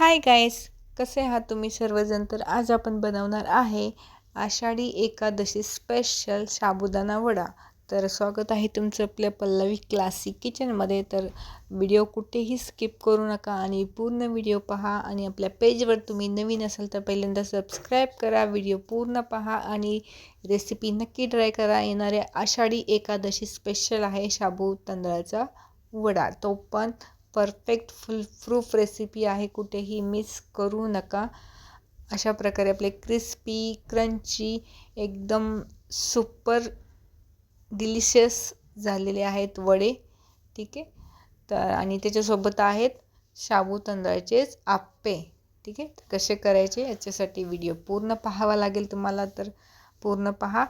Hi guys कसे आहात तुम्ही सर्वजण? तर आज आपण बनवणार आहे आषाढी एकादशी स्पेशल साबुदाणा वडा. तर स्वागत आहे तुमचं आपल्या पल्लवी क्लासिक किचनमध्ये तर व्हिडिओ कुठेही स्किप करू नका आणि पूर्ण व्हिडिओ पहा आणि आपल्या पेजवर तुम्ही नवीन असाल तर पहिल्यांदा सबस्क्राईब करा व्हिडिओ पूर्ण पहा आणि रेसिपी नक्की ट्राय करा. येणाऱ्या आषाढी एकादशी स्पेशल आहे शाबू तांदळाचा वडा. तो पण परफेक्ट फुल प्रूफ रेसिपी आहे कुठेही मिस करू नका. अशा प्रकारे आपले क्रिस्पी क्रंची एकदम सुपर डिलिशियस झालेले आहेत वडे. ठीक आहे? तर आणि त्याच्यासोबत आहेत शाबू तांदळाचेच आप्पे. ठीक आहे? कसे करायचे? याच्यासाठी व्हिडिओ पूर्ण पाहावा लागेल तुम्हाला तर पूर्ण पहा.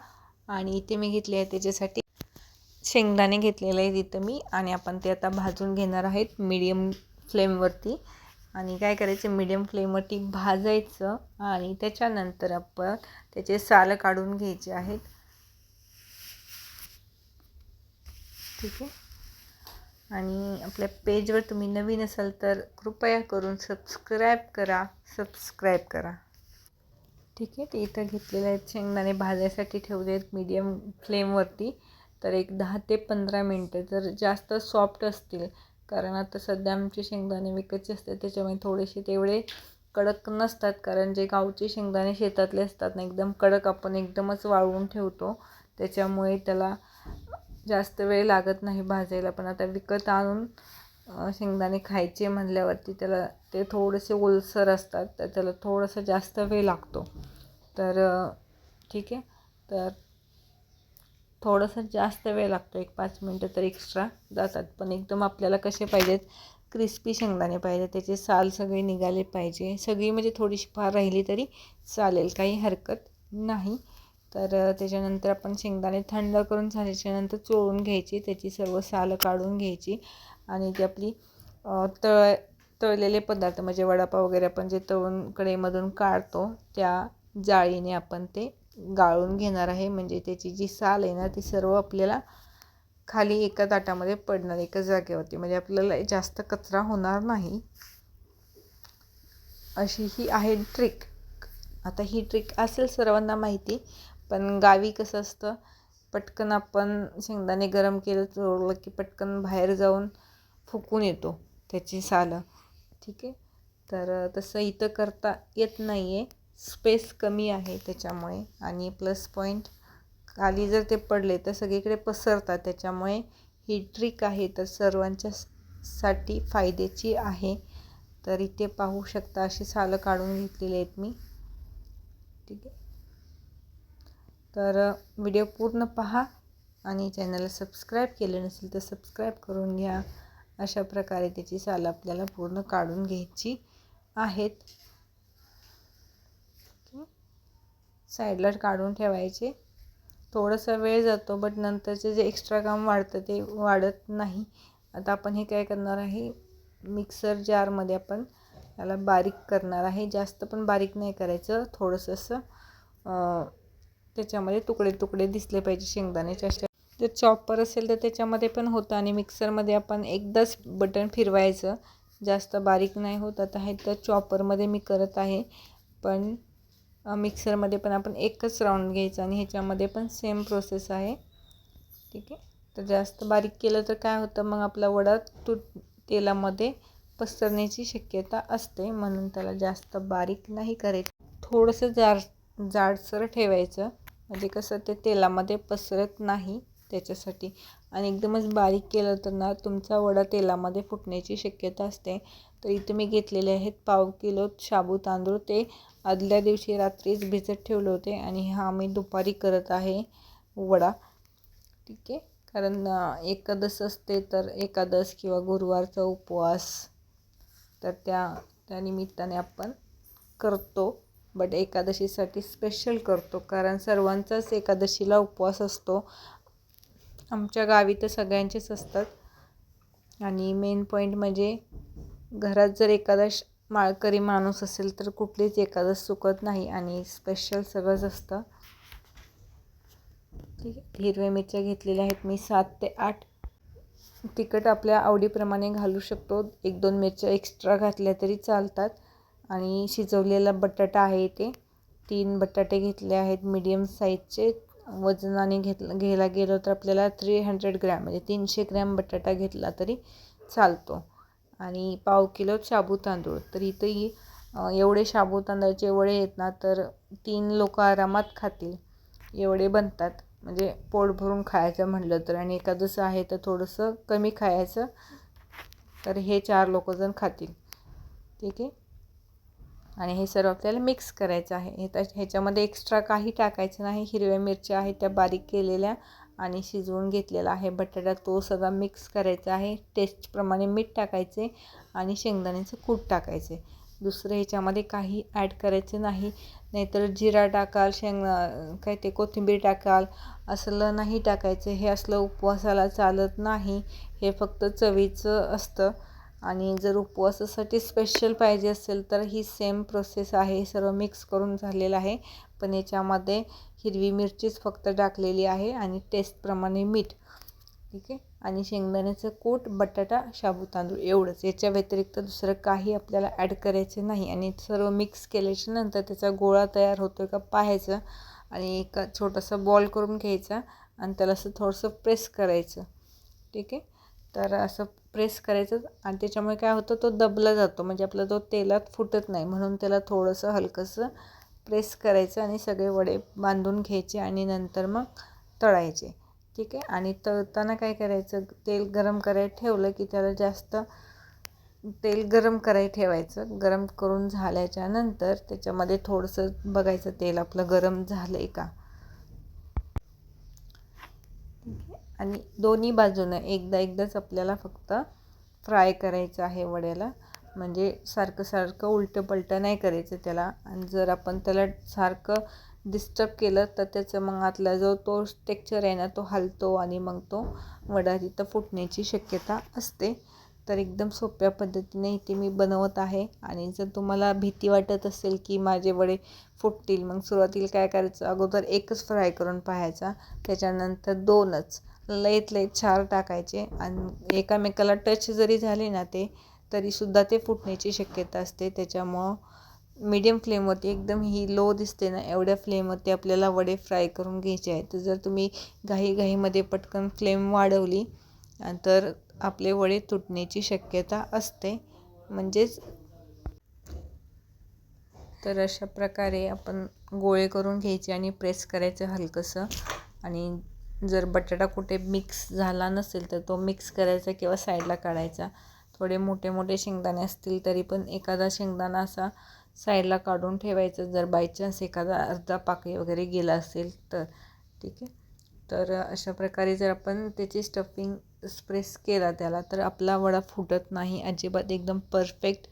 आणि इथे मी घेतले आहे त्याच्यासाठी शेंगदाणे घेतलेले आहेत इथं मी आणि आपण ते आता भाजून घेणार आहेत मीडियम फ्लेमवरती आणि काय करायचं मीडियम फ्लेमवरती भाजायचं आणि त्याच्यानंतर आपण त्याचे साल काढून घ्यायचे आहेत. ठीक आहे? आणि आपल्या पेजवर तुम्ही नवीन असाल तर कृपया करून सबस्क्राईब करा सबस्क्राईब करा. ठीक आहे? ते इथं घेतलेले आहेत. शेंगदाणे भाजायसाठी ठेवले आहेत मीडियम फ्लेमवरती तर एक दहा ते पंधरा मिनटं जर जास्त सॉफ्ट असतील कारण आता सध्या आमचे शेंगदाणे विकतचे असतात त्याच्यामुळे थोडेसे तेवढे कडक नसतात कारण जे गावचे शेंगदाणे शेतातले असतात ना एकदम कडक आपण एकदमच वाळवून ठेवतो. त्याच्यामुळे त्याला जास्त वेळ लागत नाही भाजायला. पण आता विकत आणून शेंगदाणे खायचे म्हणल्यावरती त्याला ते थोडेसे ओलसर असतात तर त्याला थोडंसं जास्त वेळ लागतो. तर ठीक आहे. तर थोडंसं जास्त वेळ लागतो एक पाच मिनटं तर एक्स्ट्रा जातात. पण एकदम आपल्याला कसे पाहिजेत? क्रिस्पी शेंगदाणे पाहिजे त्याचे साल सगळे निघाले पाहिजे. सगळी म्हणजे थोडीशी फार राहिली तरी चालेल काही हरकत नाही. तर त्याच्यानंतर आपण शेंगदाणे थंड करून झाल्याच्यानंतर चोळून घ्यायची त्याची सर्व साल काढून घ्यायची. आणि ती आपली तळ तळलेले पदार्थ म्हणजे वडापाव वगैरे आपण जे तळून कडेमधून काढतो त्या जाळीने आपण ते गाळून घेणार आहे. म्हणजे त्याची जी साल आहे ना ती सर्व आपल्याला खाली एका ताटामध्ये पडणार एका जागेवरती. म्हणजे आपल्याला जास्त कचरा होणार नाही. अशी ही आहे ट्रिक. आता ही ट्रिक असेल सर्वांना माहिती पण गावी कसं असतं पटकन आपण शेंगदाणे गरम केलं चोळलं की पटकन बाहेर जाऊन फुकून येतो त्याची सालं. ठीक आहे? तर तसं इथं करता येत नाही आहे स्पेस कमी आहे त्याच्यामुळे आणि प्लस पॉईंट खाली जर ते पडले तर सगळीकडे पसरतात. त्याच्यामुळे ही ट्रिक आहे तर सर्वांच्या साठी फायद्याची आहे. तर इथे पाहू शकता अशी सालं काढून घेतलेली आहेत मी. ठीक आहे. तर व्हिडिओ पूर्ण पहा आणि चॅनलला सबस्क्राईब केलं नसेल तर सबस्क्राईब करून घ्या. अशा प्रकारे त्याची सालं आपल्याला पूर्ण काढून घ्यायची आहेत. साईडला काढून ठेवायचे. थोडंसं वेळ जातो बट नंतरचे जे एक्स्ट्रा काम वाढतं ते वाढत नाही. आता आपण हे काय करणार आहे? मिक्सर जारमध्ये आपण याला बारीक करणार आहे. जास्त पण बारीक नाही करायचं. थोडंसं असं त्याच्यामध्ये तुकडे तुकडे दिसले पाहिजे शेंगदाण्याचे अशा जर चॉपर असेल तर त्याच्यामध्ये पण होतं आणि मिक्सरमध्ये आपण एकदाच बटन फिरवायचं. जास्त बारीक नाही होत. आता हे तर चॉपरमध्ये मी करत आहे. पण मिक्सरमध्ये पण आपण एकच राऊंड घ्यायचं आणि ह्याच्यामध्ये पण सेम प्रोसेस आहे. ठीक आहे? तर जास्त बारीक केलं तर काय होतं? मग आपला वडा तू तेलामध्ये पसरण्याची शक्यता असते. म्हणून त्याला जास्त बारीक नाही करायचं. थोडंसं जाड जाडसर ठेवायचं. म्हणजे कसं? ते तेलामध्ये पसरत नाही त्याच्यासाठी. आणि एकदमच बारीक केलं तर ना तुमचा वडा तेलामध्ये फुटण्याची शक्यता असते. तर इथे मी घेतलेले आहेत पाव किलो शाबू तांदूळ. ते आदल्या दिवशी रात्रीच भिजत ठेवले होते आणि हा मी दुपारी करत आहे वडा. ठीक आहे? कारण एकादश असते तर एकादश किंवा गुरुवारचा उपवास तर त्या त्यानिमित्ताने आपण करतो. बट एकादशीसाठी स्पेशल करतो कारण सर्वांचाच एकादशीला उपवास असतो. आमच्या गावी तर सगळ्यांचेच असतात. आणि मेन पॉईंट म्हणजे घरात जर एकादश माळकरी माणूस असेल तर कुठलीच एखादं चुकत नाही आणि स्पेशल सगळंच असतं. ठीक आहे. हिरव्या मिरच्या घेतलेल्या आहेत मी सात ते आठ. तिखट आपल्या आवडीप्रमाणे घालू शकतो. एक दोन मिरच्या एक्स्ट्रा घातल्या तरी चालतात. आणि शिजवलेला बटाटा आहे ते तीन बटाटे घेतले आहेत. मीडियम साईजचे वजनाने घेतलं घ्यायला गेलो तर आपल्याला थ्री हंड्रेड ग्रॅम म्हणजे तीनशे ग्रॅम बटाटा घेतला तरी चालतो. आणि पाव किलो शाबू तांदूळ. तर इथंही एवढे शाबू तांदळाचे वडे आहेत ना तर तीन लोक आरामात खातील. एवढे बनतात. म्हणजे पोट भरून खायचं म्हटलं तर. आणि एखादंसं आहे तर थोडंसं कमी खायचं. तर हे चार लोकजण खातील. ठीक आहे? आणि हे सर्व आपल्याला मिक्स करायचं आहे. हे ह्याच्यामध्ये एक्स्ट्रा काही टाकायचं नाही. हिरव्या मिरच्या आहेत त्या बारीक केलेल्या. आणि शिजवून घेतलेला आहे. बटाटा तो सगळा मिक्स करायचा आहे. टेस्टप्रमाणे मीठ टाकायचे आणि शेंगदाण्याचं कूट टाकायचे. दुसरं ह्याच्यामध्ये काही ॲड करायचं नाही. नाहीतर जिरा टाकाल शेंग काय ते कोथिंबीर टाकाल असलं नाही टाकायचं. हे असलं उपवासाला चालत नाही. हे फक्त चवीचं असतं. आणि जर उपवासासाठी स्पेशल पाहिजे असेल तर ही सेम प्रोसेस आहे. सर्व मिक्स करून झालेलं आहे. पण याच्यामध्ये हिरवी मिरचीच फक्त टाकलेली आहे आणि टेस्टप्रमाणे मीठ. ठीक आहे? आणि शेंगदाण्याचं कूट बटाटा शाबू तांदूळ एवढंच. याच्या व्यतिरिक्त दुसरं काही आपल्याला ॲड करायचं नाही. आणि सर्व मिक्स केल्याच्यानंतर त्याचा गोळा तयार होतो का पाहायचं. आणि एका छोटासा बॉल करून घ्यायचा आणि त्याला असं थोडंसं प्रेस करायचं. ठीक आहे? तर असं प्रेस करायचं आणि त्याच्यामुळे काय होतं तो दबला जातो. म्हणजे आपला तो तेलात फुटत नाही. म्हणून त्याला थोडंसं हलकंसं प्रेस करायचं आणि सगळे वडे बांधून घ्यायचे आणि नंतर मग तळायचे. ठीक आहे? आणि तळताना काय करायचं तेल गरम करायला ठेवलं की त्याला जास्त तेल गरम करायला ठेवायचं. गरम करून झाल्याच्यानंतर त्याच्यामध्ये थोडंसं बघायचं तेल आपलं गरम झालं आहे का? आणि दोन्ही बाजूनं एकदा एकदाच आपल्याला फक्त फ्राय करायचं आहे वड्याला. म्हणजे सारखं सारखं उलटं पलटं नाही करायचं त्याला. आणि जर आपण त्याला सारखं डिस्टर्ब केलं तर त्याचं मग आतला जो तो टेक्चर आहे ना तो हलतो आणि मग तो वडा तिथं फुटण्याची शक्यता असते. तर एकदम सोप्या पद्धतीने इथे मी बनवत आहे. आणि जर तुम्हाला भीती वाटत असेल की माझे वडे फुटतील मग सुरुवातीला काय करायचं? अगोदर एकच फ्राय करून पाहायचा. त्याच्यानंतर दोनच. लयत लयत क्षार टाकायचे आणि एकामेकाला टच जरी झाले ना ते तरीसुद्धा ते फुटण्याची शक्यता असते. त्याच्यामुळं मीडियम फ्लेमवरती एकदम ही लो दिसते ना एवढ्या फ्लेमवरती आपल्याला वडे फ्राय करून घ्यायचे आहेत. तर जर तुम्ही घाईघाईमध्ये पटकन फ्लेम वाढवली तर आपले वडे तुटण्याची शक्यता असते. म्हणजेच तर अशा प्रकारे आपण गोळे करून घ्यायचे आणि प्रेस करायचं हलकंसं. आणि जर बटाटा कुठे मिक्स झाला नसेल तर तो मिक्स करायचा किंवा साईडला काढायचा. थोडे मोठे मोठे शेंगदाणे असतील तरी पण एखादा शेंगदाणा असा साईडला काढून ठेवायचा. जर बायचान्स एखादा अर्धा पाकळी वगैरे गेला असेल तर ठीक आहे. तर अशा प्रकारे जर आपण त्याची स्टफिंग स्प्रेस केला त्याला तर आपला वडा फुटत नाही. अजिबात एकदम परफेक्ट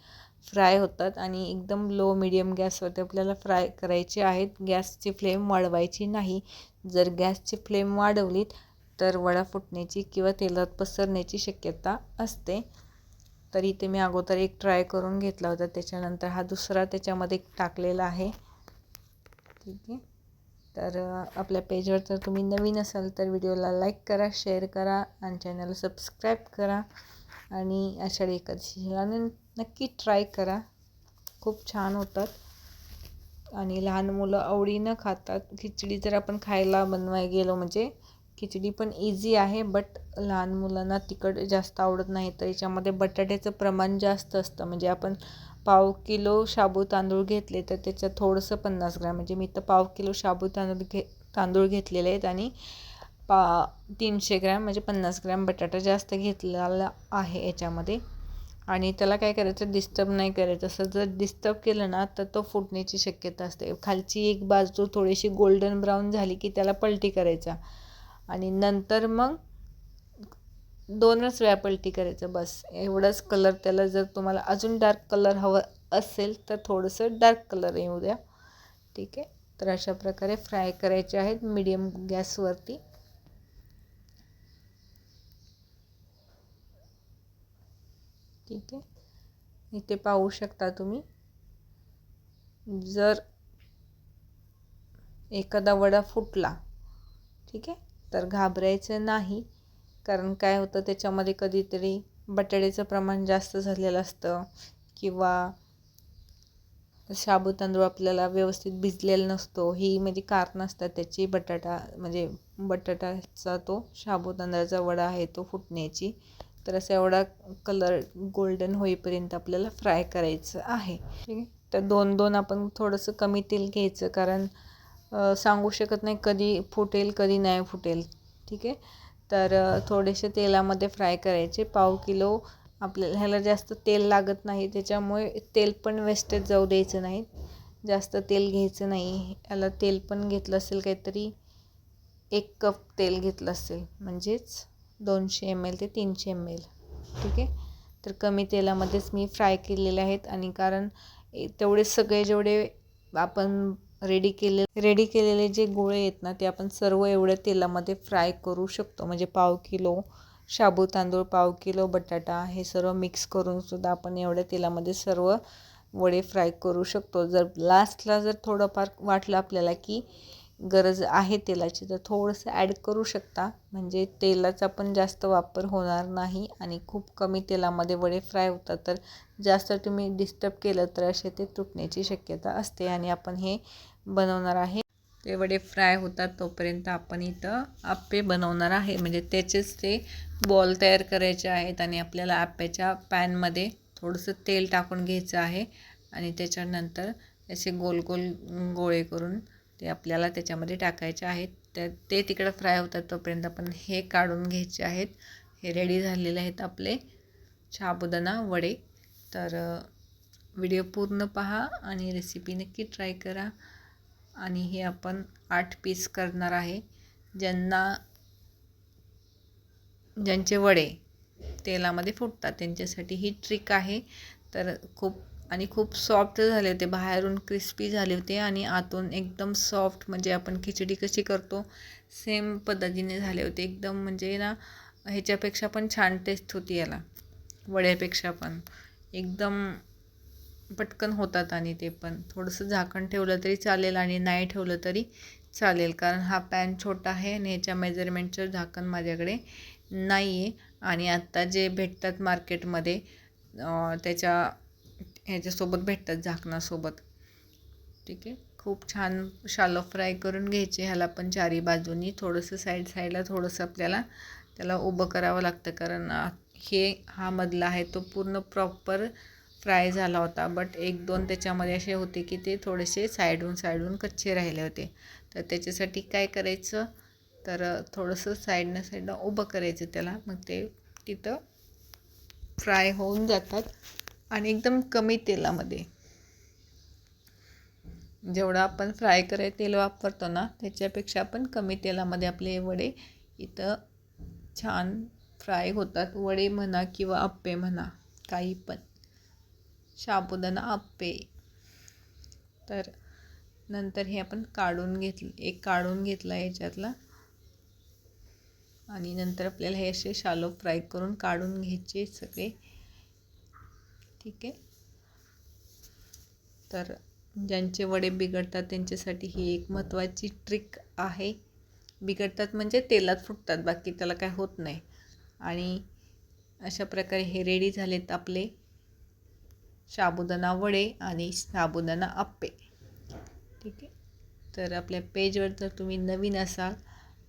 फ्राय होतात आणि एकदम लो मिडियम गॅसवरती आपल्याला फ्राय करायचे आहेत. गॅसची फ्लेम वाढवायची नाही. जर गॅसची फ्लेम वाढवलीत तर वडा फुटण्याची किंवा तेलात पसरण्याची शक्यता असते. तर इथे मी अगोदर एक ट्राय करून घेतला होता. त्याच्यानंतर हा दुसरा त्याच्यामध्ये टाकलेला आहे. ठीक आहे. तर आपल्या पेजवर जर तुम्ही नवीन असाल तर व्हिडिओला लाईक करा शेअर करा आणि चॅनलला सबस्क्राईब करा. आणि आषाढी एकादशीला नक्की ट्राय करा. खूप छान होतात. आणि लहान मुलं आवडीनं खातात खिचडी जर आपण खायला बनवायला गेलो म्हणजे खिचडी पण इझी आहे बट लहान मुलांना तिखट जास्त आवडत नाही. तर याच्यामध्ये बटाट्याचं प्रमाण जास्त असतं. म्हणजे आपण पाव किलो शाबू तांदूळ घेतले तर त्याच्यात थोडंसं पन्नास ग्रॅम. म्हणजे मी तर पाव किलो शाबू तांदूळ घे तांदूळ घेतलेले आहेत आणि पा तीनशे ग्रॅम म्हणजे पन्नास ग्रॅम बटाटा जास्त घेतलेला आहे याच्यामध्ये. आणि त्याला काय करायचं डिस्टर्ब नाही करायचं. असं जर डिस्टर्ब केलं ना तर तो फुटण्याची शक्यता असते. खालची एक बाजू थोडीशी गोल्डन ब्राऊन झाली की त्याला पलटी करायचा. आणि नंतर मग दोनच वेळा पलटी करायचं बस. एवढंच कलर त्याला जर तुम्हाला अजून डार्क कलर हवं असेल तर थोडंसं डार्क कलर येऊ द्या. ठीक आहे? तर अशा प्रकारे फ्राय करायचे आहेत मीडियम गॅसवरती ठीक आहे. इथे पाहू शकता तुम्ही. जर एखादा वडा फुटला ठीक आहे तर घाबरायचं नाही. कारण काय होतं त्याच्यामध्ये कधीतरी बटाट्याचं प्रमाण जास्त झालेलं असतं किंवा शाबू तांदूळ आपल्याला व्यवस्थित भिजलेला नसतो. ही म्हणजे कारण असतात त्याची बटाटा म्हणजे बटाट्याचा तो शाबू तांदळाचा वडा आहे तो फुटण्याची. तर असा एवढा कलर गोल्डन होईपर्यंत आपल्याला फ्राय करायचं आहे. ठीक आहे? तर दोन दोन आपण थोडंसं कमी तेल घ्यायचं कारण सांगू शकत नाही कधी फुटेल कधी नाही फुटेल. ठीक आहे? तर थोडेसे तेलामध्ये फ्राय करायचे. पाव किलो आपल्याला ह्याला जास्त तेल लागत नाही. त्याच्यामुळे तेल पण वेस्टेज जाऊ द्यायचं नाही. जास्त तेल घ्यायचं नाही. याला तेल पण घेतलं असेल काहीतरी एक कप तेल घेतलं असेल. म्हणजेच दोनशे एम एल ते तीनशे एम एल ठीक आहे? तर कमी तेलामध्येच मी फ्राय केलेले आहेत आणि कारण तेवढे सगळे जेवढे आपण रेडी केले रेडी केलेले जे गोळे आहेत ना ते आपण सर्व एवढ्या तेलामध्ये फ्राय करू शकतो. म्हणजे पाव किलो शाबू तांदूळ पाव किलो बटाटा हे सर्व मिक्स करून सुद्धा आपण एवढ्या तेलामध्ये सर्व वडे फ्राय करू शकतो. जर लास्टला जर थोडंफार वाटलं आपल्याला की गरज आहे तेलाची तर थोडंसं ॲड करू शकता. म्हणजे तेलाचा पण जास्त वापर होणार नाही आणि खूप कमी तेलामध्ये वडे फ्राय होतात. तर जास्त तुम्ही डिस्टर्ब केलं तर असे ते तुटण्याची शक्यता असते आणि आपण हे बनवणार आहे. ते वडे फ्राय होतात तोपर्यंत आपण इथं आप्पे बनवणार आहे. म्हणजे त्याचेच ते बॉल तयार करायचे आहेत आणि आपल्याला आप्प्याच्या पॅनमध्ये थोडंसं तेल टाकून घ्यायचं आहे. आणि त्याच्यानंतर असे गोल गोल गोळे करून ते आपल्याला त्याच्यामध्ये टाकायचे आहेत. त्या ते तिकडं फ्राय होतात तोपर्यंत आपण हे काढून घ्यायचे आहेत. हे रेडी झालेले आहेत आपले शाबुदाना वडे. तर व्हिडिओ पूर्ण पहा आणि रेसिपी नक्की ट्राय करा. आणि हे आपण आठ पीस करणार आहे. ज्यांना ज्यांचे वडे तेलामध्ये फुटतात त्यांच्यासाठी ही ट्रिक आहे. तर खूप आणि खूप सॉफ्ट झाले होते. बाहेरून क्रिस्पी झाले होते आणि आतून एकदम सॉफ्ट म्हणजे आपण खिचडी कशी करतो सेम पद्धतीने झाले होते. एकदम म्हणजे ना ह्याच्यापेक्षा पण छान टेस्ट होती याला. वड्यापेक्षा पण. एकदम पटकन होतात आणि ते पण. थोडंसं झाकण ठेवलं तरी चालेल आणि नाही ठेवलं तरी चालेल. कारण हा पॅन छोटा आहे आणि ह्याच्या मेजरमेंटचं झाकण माझ्याकडे नाही आहे आणि आत्ता जे भेटतात मार्केटमध्ये त्याच्या ह्याच्यासोबत भेटतात झाकणासोबत. ठीक आहे? खूप छान शालो फ्राय करून घ्यायचे ह्याला पण चारी बाजूनी. थोडंसं साईड साईडला थोडंसं आपल्याला त्याला उभं करावं लागतं कारण हे हा मधला आहे तो पूर्ण प्रॉपर फ्राय झाला होता. बट एक दोन त्याच्यामध्ये असे होते की ते थोडेसे साईडून साईडून कच्चे राहिले होते. तर त्याच्यासाठी काय करायचं? तर थोडंसं साईडनं साईडनं उभं करायचं त्याला. मग ते तिथं फ्राय होऊन जातात. आणि एकदम कमी तेलामध्ये. जेवढं आपण फ्राय कराय तेल वापरतो ना त्याच्यापेक्षा आपण कमी तेलामध्ये आपले वडे इथं छान फ्राय होतात. वडे म्हणा किंवा आप्पे म्हणा काही पण. साबुदाणा आप्पे. तर नंतर हे आपण काढून घेतलं एक काढून घेतला याच्यातला. आणि नंतर आपल्याला हे असे शालो फ्राय करून काढून घ्यायचे सगळे. ठीक आहे. तर ज्यांचे वडे बिघडतात त्यांच्यासाठी ही एक महत्त्वाची ट्रिक आहे. बिघडतात म्हणजे तेलात फुटतात बाकी त्याला काय होत नाही. आणि अशा प्रकारे हे रेडी झालेत आपले साबुदाणा वडे आणि साबुदाणा आप्पे. ठीक आहे. तर आपल्या पेजवर जर तुम्ही नवीन असाल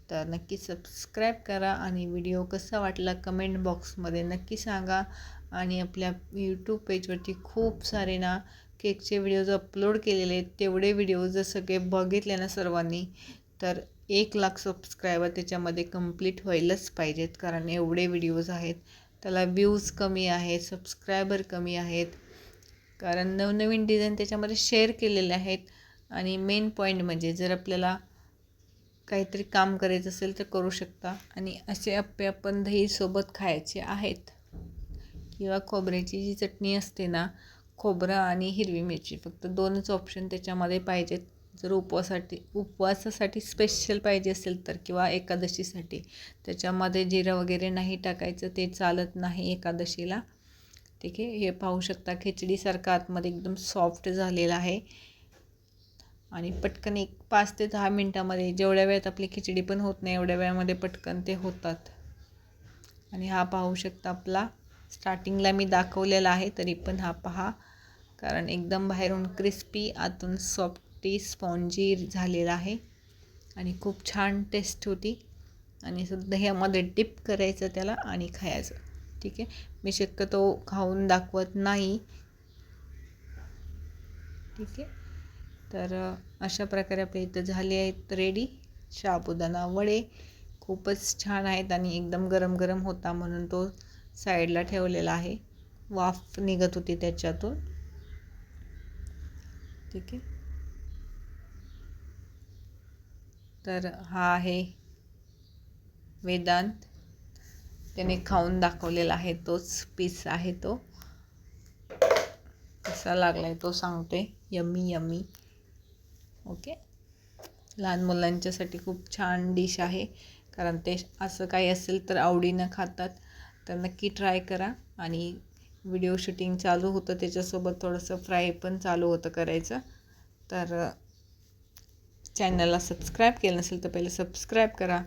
तर नक्की सबस्क्राईब करा आणि व्हिडिओ कसा वाटला कमेंट बॉक्समध्ये नक्की सांगा. आणि आपल्या यूट्यूब पेजवरती खूप सारे ना केकचे व्हिडिओज अपलोड केलेले आहेत. तेवढे व्हिडिओज जर सगळे बघितले ना सर्वांनी तर एक लाख सबस्क्रायबर त्याच्यामध्ये कंप्लीट व्हायलाच पाहिजेत. कारण एवढे व्हिडिओज आहेत. त्याला व्ह्यूज कमी आहेत सबस्क्रायबर कमी आहेत. कारण नवनवीन डिझाईन त्याच्यामध्ये शेअर केलेले आहेत. आणि मेन पॉईंट म्हणजे जर आपल्याला काहीतरी काम करायचं असेल तर करू शकता. आणि असे अप्पे आपण दहीसोबत खायचे आहेत. किंवा खोबऱ्याची जी चटणी असते ना खोबरं आणि हिरवी मिरची फक्त दोनच ऑप्शन त्याच्यामध्ये पाहिजेत. जर उपवासाठी उपवासासाठी स्पेशल पाहिजे असेल तर किंवा एकादशीसाठी त्याच्यामध्ये जिरं वगैरे नाही टाकायचं ते चालत नाही एकादशीला. ठीक आहे? हे पाहू शकता खिचडीसारखं आतमध्ये एकदम सॉफ्ट झालेलं आहे. आणि पटकन एक पाच ते दहा मिनटामध्ये जेवढ्या वेळात आपली खिचडी पण होत नाही एवढ्या वेळामध्ये पटकन ते होतात. आणि हा पाहू शकता आपला स्टार्टिंगला मी दाखवलेला आहे तरी पण हा पहा. कारण एकदम बाहेरून क्रिस्पी आतून सॉफ्टी स्पॉन्जी झालेला आहे. आणि खूप छान टेस्ट होती. आणि असं दह्यामध्ये डिप करायचं त्याला आणि खायचं. ठीक आहे? मी शक्यतो खाऊन दाखवत नाही. ठीक आहे? तर अशा प्रकारे आपल्या इथं झाले आहेत रेडी. शाबुदाना वडे खूपच छान आहेत आणि एकदम गरम गरम होता म्हणून तो साईडला ठेवलेला आहे. वाफ निघत होती त्याच्यातून. ठीक आहे. तर हा आहे वेदांत. त्याने खाऊन दाखवलेला आहे तोच पीस आहे तो. कसा लागला आहे तो सांगते. Yummy yummy okay. लहान मुलांच्यासाठी खूप छान डिश आहे. कारण ते असं काही असेल तर आवडीनं खातात. तर नक्की ट्राय करा. आणि व्हिडिओ शूटिंग चालू होतं त्याच्यासोबत थोडंसं फ्राय पण चालू होतं करायचं. तर चॅनलला सबस्क्राईब केलं नसेल तर पहिले सबस्क्राईब करा.